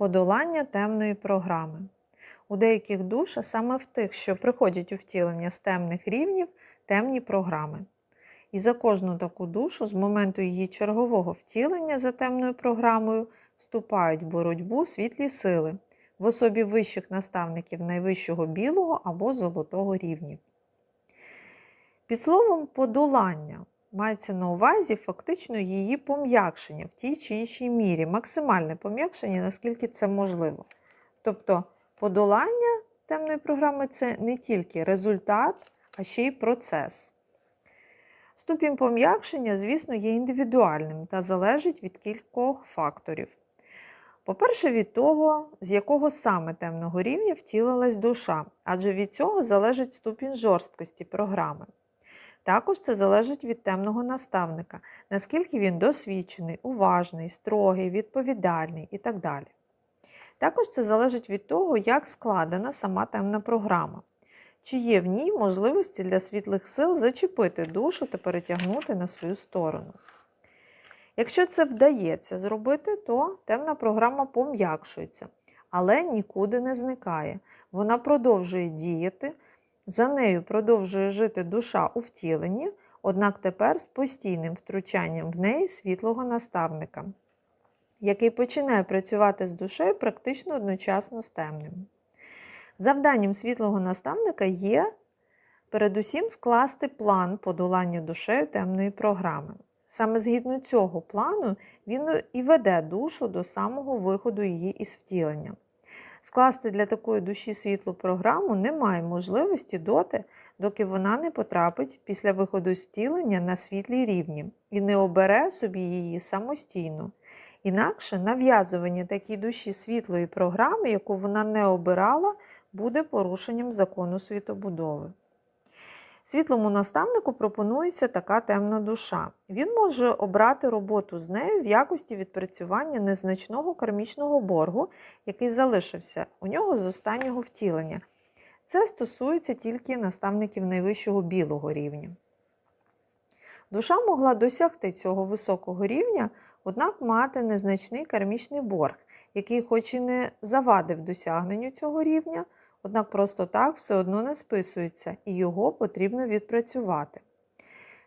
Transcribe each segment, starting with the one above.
Подолання темної програми. У деяких душ, саме в тих, що приходять у втілення з темних рівнів, темні програми. І за кожну таку душу з моменту її чергового втілення за темною програмою вступають в боротьбу світлі сили в особі вищих наставників найвищого білого або золотого рівнів. Під словом подолання мається на увазі фактично її пом'якшення в тій чи іншій мірі, максимальне пом'якшення, наскільки це можливо. Тобто подолання темної програми це не тільки результат, а ще й процес. Ступінь пом'якшення, звісно, є індивідуальним та залежить від кількох факторів. По-перше, від того, з якого саме темного рівня втілилась душа, адже від цього залежить ступінь жорсткості програми. Також це залежить від темного наставника, наскільки він досвідчений, уважний, строгий, відповідальний і так далі. Також це залежить від того, як складена сама темна програма, чи є в ній можливості для світлих сил зачепити душу та перетягнути на свою сторону. Якщо це вдається зробити, то темна програма пом'якшується, але нікуди не зникає. Вона продовжує діяти, за нею продовжує жити душа у втіленні, однак тепер з постійним втручанням в неї світлого наставника, який починає працювати з душею практично одночасно з темним. Завданням світлого наставника є передусім скласти план подолання душею темної програми. Саме згідно цього плану він і веде душу до самого виходу її із втілення. Скласти для такої душі світлу програму немає можливості доти, доки вона не потрапить після виходу з втілення на світлі рівні і не обере собі її самостійно. Інакше нав'язування такій душі світлої програми, яку вона не обирала, буде порушенням закону світобудови. Світлому наставнику пропонується така темна душа. Він може обрати роботу з нею в якості відпрацювання незначного кармічного боргу, який залишився у нього з останнього втілення. Це стосується тільки наставників найвищого білого рівня. Душа могла досягти цього високого рівня, однак мати незначний кармічний борг, який, хоч і не завадив досягненню цього рівня, однак просто так все одно не списується і його потрібно відпрацювати.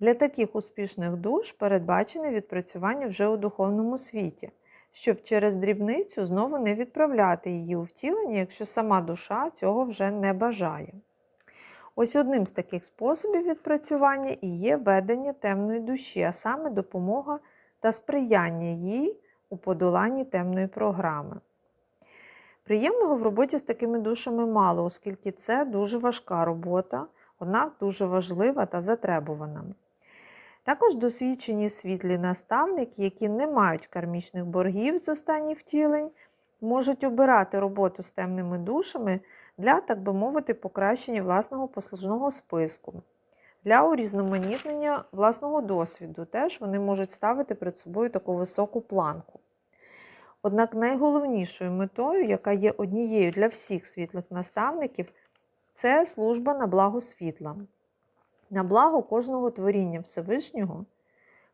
Для таких успішних душ передбачене відпрацювання вже у духовному світі, щоб через дрібницю знову не відправляти її у втілення, якщо сама душа цього вже не бажає. Ось одним з таких способів відпрацювання і є ведення темної душі, а саме допомога та сприяння їй у подоланні темної програми. Приємного в роботі з такими душами мало, оскільки це дуже важка робота, однак дуже важлива та затребувана. Також досвідчені світлі наставники, які не мають кармічних боргів з останніх втілень, можуть обирати роботу з темними душами для, так би мовити, покращення власного послужного списку, для урізноманітнення власного досвіду. Теж вони можуть ставити перед собою таку високу планку. Однак найголовнішою метою, яка є однією для всіх світлих наставників, це служба на благо світла, на благо кожного творіння Всевишнього,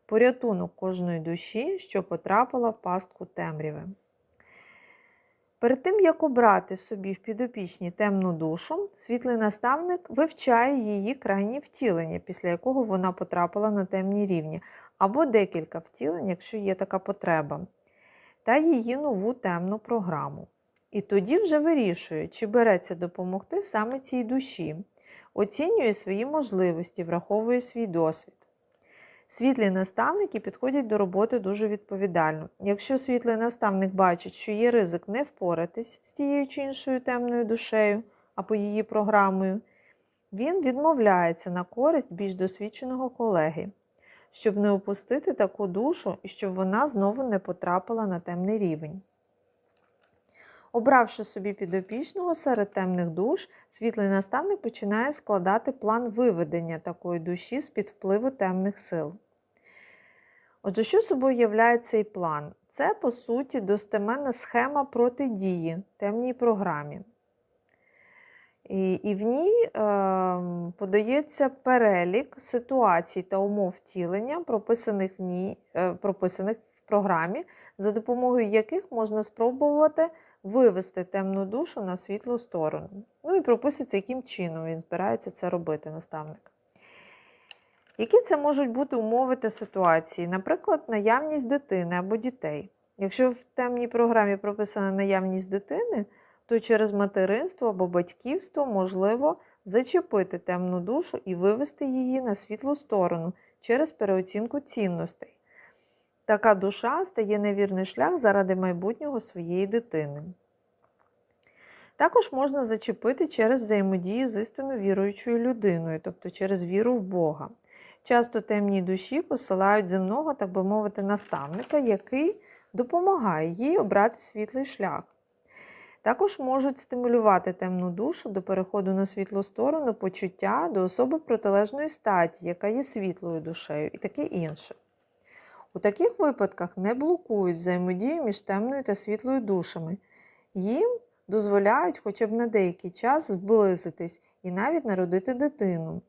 порятунок кожної душі, що потрапила в пастку темряви. Перед тим, як обрати собі в підопічні темну душу, світлий наставник вивчає її крайнє втілення, після якого вона потрапила на темні рівні, або декілька втілень, якщо є така потреба та її нову темну програму. І тоді вже вирішує, чи береться допомогти саме цій душі, оцінює свої можливості, враховує свій досвід. Світлі наставники підходять до роботи дуже відповідально. Якщо світлий наставник бачить, що є ризик не впоратись з тією чи іншою темною душею або її програмою, він відмовляється на користь більш досвідченого колеги щоб не опустити таку душу і щоб вона знову не потрапила на темний рівень. Обравши собі підопічного серед темних душ, світлий наставник починає складати план виведення такої душі з-під впливу темних сил. Отже, що собою являє цей план? Це, по суті, достеменна схема протидії темній програмі. І і в ній е, подається перелік ситуацій та умов втілення, прописаних в ній, е, прописаних в програмі, за допомогою яких можна спробувати вивести темну душу на світлу сторону. Ну і прописується, яким чином він збирається це робити, наставник. Які це можуть бути умови та ситуації? Наприклад, наявність дитини або дітей. Якщо в темній програмі прописана наявність дитини, то через материнство або батьківство можливо зачепити темну душу і вивести її на світлу сторону через переоцінку цінностей. Така душа стає невірний шлях заради майбутнього своєї дитини. Також можна зачепити через взаємодію з істинно віруючою людиною, тобто через віру в Бога. Часто темній душі посилають земного, так би мовити, наставника, який допомагає їй обрати світлий шлях. Також можуть стимулювати темну душу до переходу на світлу сторону почуття до особи протилежної статі, яка є світлою душею, і таке інше. У таких випадках не блокують взаємодію між темною та світлою душами. Їм дозволяють хоча б на деякий час зблизитись і навіть народити дитину,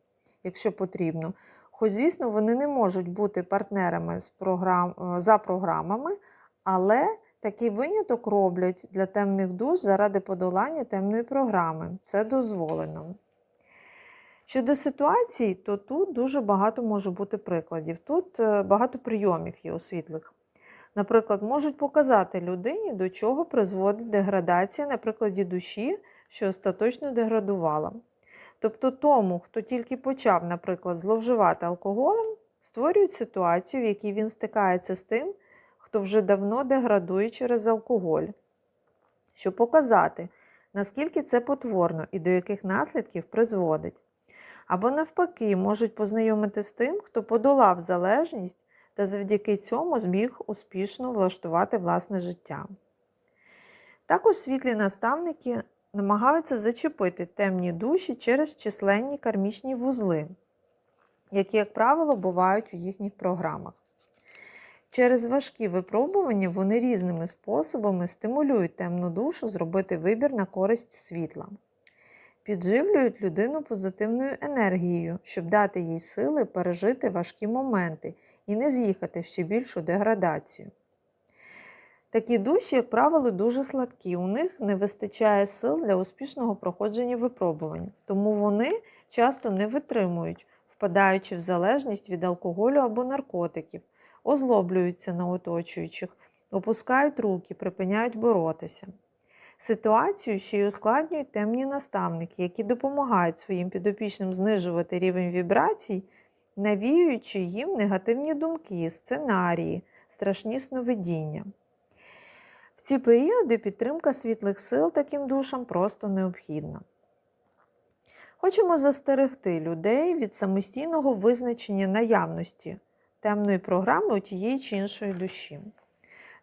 якщо потрібно. Хоч, звісно, вони не можуть бути партнерами з програм... за програмами, але такий виняток роблять для темних душ заради подолання темної програми. Це дозволено. Щодо ситуацій, то тут дуже багато може бути прикладів. Тут е, багато прийомів є у світлих. Наприклад, можуть показати людині, до чого призводить деградація на прикладі душі, що остаточно деградувала. Тобто тому, хто тільки почав, наприклад, зловживати алкоголем, створюють ситуацію, в якій він стикається з тим, хто вже давно деградує через алкоголь, щоб показати, наскільки це потворно і до яких наслідків призводить. Або навпаки, можуть познайомити з тим, хто подолав залежність та завдяки цьому зміг успішно влаштувати власне життя. Також світлі наставники намагаються зачепити темні душі через численні кармічні вузли, які, як правило, бувають у їхніх програмах. Через важкі випробування вони різними способами стимулюють темну душу зробити вибір на користь світла, підживлюють людину позитивною енергією, щоб дати їй сили пережити важкі моменти і не з'їхати ще більшу деградацію. Такі душі, як правило, дуже слабкі, у них не вистачає сил для успішного проходження випробувань, тому вони часто не витримують, впадаючи в залежність від алкоголю або наркотиків, озлоблюються на оточуючих, опускають руки, припиняють боротися. Ситуацію ще й ускладнюють темні наставники, які допомагають своїм підопічним знижувати рівень вібрацій, навіюючи їм негативні думки, сценарії, страшні сновидіння. В ці періоди підтримка світлих сил таким душам просто необхідна. Хочемо застерегти людей від самостійного визначення наявності темної програми у тієї чи іншої душі.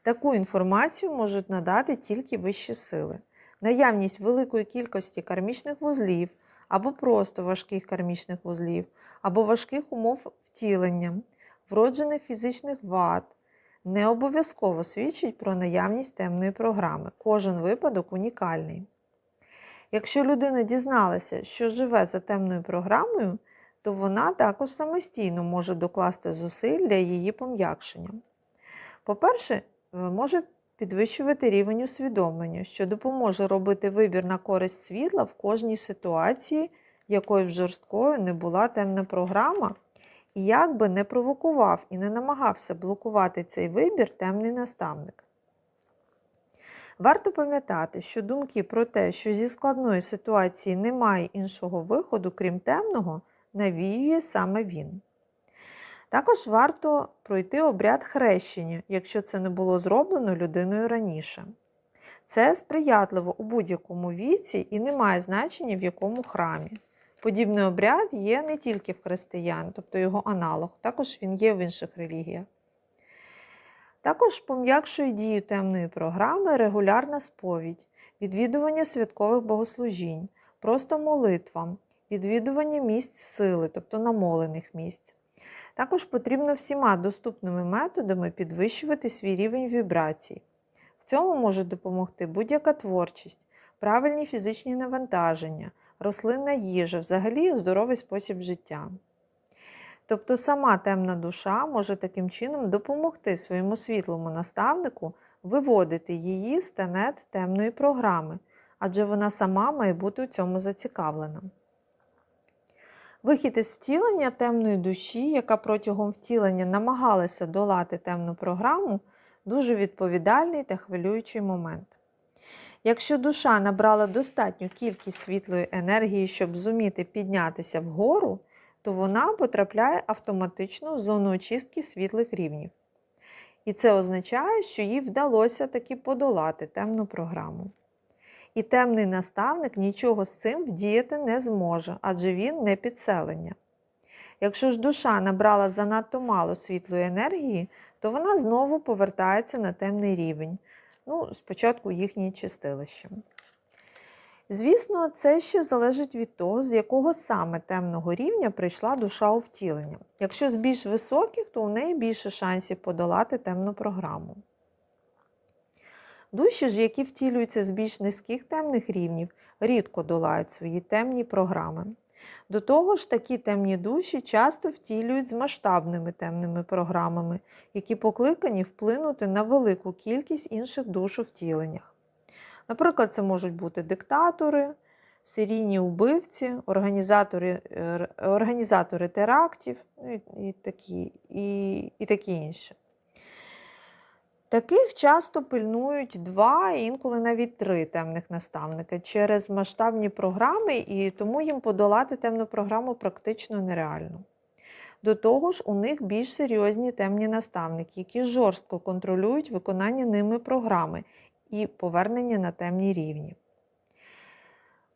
Таку інформацію можуть надати тільки вищі сили. Наявність великої кількості кармічних вузлів, або просто важких кармічних вузлів, або важких умов втілення, вроджених фізичних вад, не обов'язково свідчить про наявність темної програми. Кожен випадок унікальний. Якщо людина дізналася, що живе за темною програмою, то вона також самостійно може докласти зусиль для її пом'якшення. По-перше, може підвищувати рівень усвідомлення, що допоможе робити вибір на користь світла в кожній ситуації, якою б жорсткою не була темна програма, і як би не провокував і не намагався блокувати цей вибір темний наставник. Варто пам'ятати, що думки про те, що зі складної ситуації немає іншого виходу, крім темного, навіює саме він. Також варто пройти обряд хрещення, якщо це не було зроблено людиною раніше. Це сприятливо у будь-якому віці і не має значення в якому храмі. Подібний обряд є не тільки в християн, тобто його аналог, також він є в інших релігіях. Також пом'якшує дію темної програми регулярна сповідь, відвідування святкових богослужінь, просто молитва, відвідування місць сили, тобто намолених місць. Також потрібно всіма доступними методами підвищувати свій рівень вібрацій. В цьому може допомогти будь-яка творчість, правильні фізичні навантаження, рослинна їжа, взагалі здоровий спосіб життя. Тобто сама темна душа може таким чином допомогти своєму світлому наставнику виводити її з тенет темної програми, адже вона сама має бути у цьому зацікавлена. Вихід із втілення темної душі, яка протягом втілення намагалася долати темну програму, дуже відповідальний та хвилюючий момент. Якщо душа набрала достатню кількість світлої енергії, щоб зуміти піднятися вгору, то вона потрапляє автоматично в зону очистки світлих рівнів. І це означає, що їй вдалося таки подолати темну програму. І темний наставник нічого з цим вдіяти не зможе, адже він не підселення. Якщо ж душа набрала занадто мало світлої енергії, то вона знову повертається на темний рівень. Ну, спочатку їхнє чистилище. Звісно, це ще залежить від того, з якого саме темного рівня прийшла душа у втілення. Якщо з більш високих, то у неї більше шансів подолати темну програму. Душі ж, які втілюються з більш низьких темних рівнів, рідко долають свої темні програми. До того ж, такі темні душі часто втілюють з масштабними темними програмами, які покликані вплинути на велику кількість інших душ у втіленнях. Наприклад, це можуть бути диктатори, серійні убивці, організатори, е, організатори терактів ну, і, такі, і, і такі інші. Таких часто пильнують два, інколи навіть три темних наставника через масштабні програми, і тому їм подолати темну програму практично нереально. До того ж, у них більш серйозні темні наставники, які жорстко контролюють виконання ними програми і повернення на темні рівні.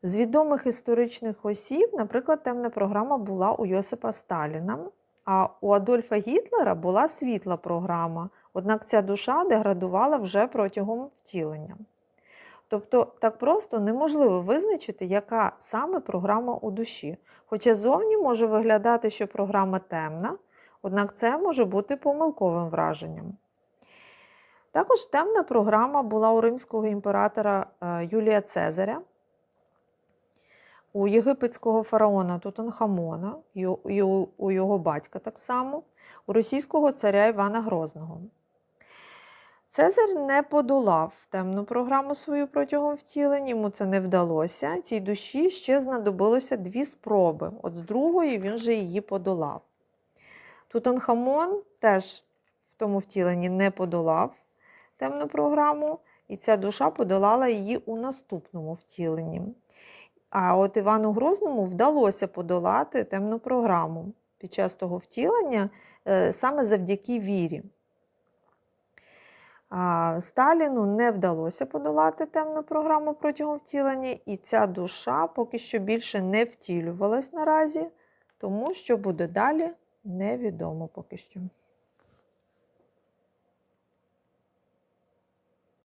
З відомих історичних осіб, наприклад, темна програма була у Йосипа Сталіна, а у Адольфа Гітлера була світла програма, однак ця душа деградувала вже протягом втілення. Тобто так просто неможливо визначити, яка саме програма у душі. Хоча зовні може виглядати, що програма темна, однак це може бути помилковим враженням. Також темна програма була у римського імператора е, Юлія Цезаря, у єгипетського фараона Тутанхамона, і у його батька так само, у російського царя Івана Грозного. Цезар не подолав темну програму свою протягом втілень, йому це не вдалося. Цій душі ще знадобилося дві спроби. От з другої він же її подолав. Тутанхамон теж в тому втіленні не подолав темну програму, і ця душа подолала її у наступному втіленні. А от Івану Грозному вдалося подолати темну програму під час того втілення е, саме завдяки вірі. Сталіну не вдалося подолати темну програму протягом втілення, і ця душа поки що більше не втілювалась наразі, тому що буде далі, невідомо поки що.